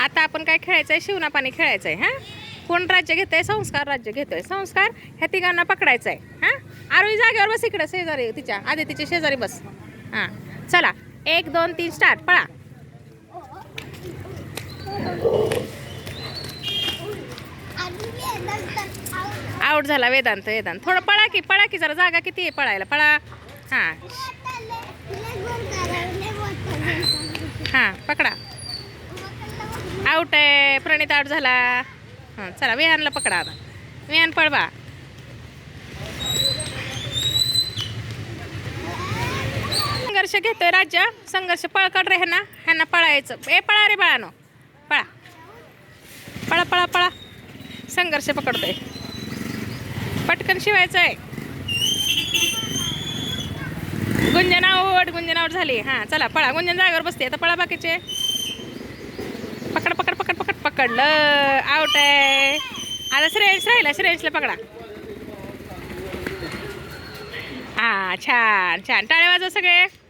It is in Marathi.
आता आपण काय खेळायचंय? शिवना पाणी खेळायचंय हा? कोण राज्य घेतंय? संस्कार राज्य घेतोय. संस्कार ह्या तिघांना पकडायचंय हा? आरोही जागेवर बस इकडे शेजारी तिच्या आधी तिच्या शेजारी बस. हा. चला एक दोन तीन स्टार्ट पळा. आउट झाला वेदांत वेदांत. थोडं पळा की पळा की जरा जागा किती आहे पळायला? पळा. हां. हां पकडा. आउट आहे. प्रणित आउट झाला. हां चला विहानला पकडा आता. विहान पळवा. संघर्ष घेतोय राज्य. संघर्ष पळकड रे ह्यांना. ह्यांना पळायचं. ए पळा रे बाळानो. पळा. पळा पळा पळा. संघर्ष पकडतोय. पटकन शिवायचं आहे. गुंजन आउट गुंजन आउट झाली. हां चला पळा. गुंजन जागेवर बसते. आता पळा बाकीचे पकड पकड पकड पकड पकडलं. आउट आहे. आता श्रेयस राहिला श्रेयसला पकडा. हां छान छान. टाळे वाजव सगळे.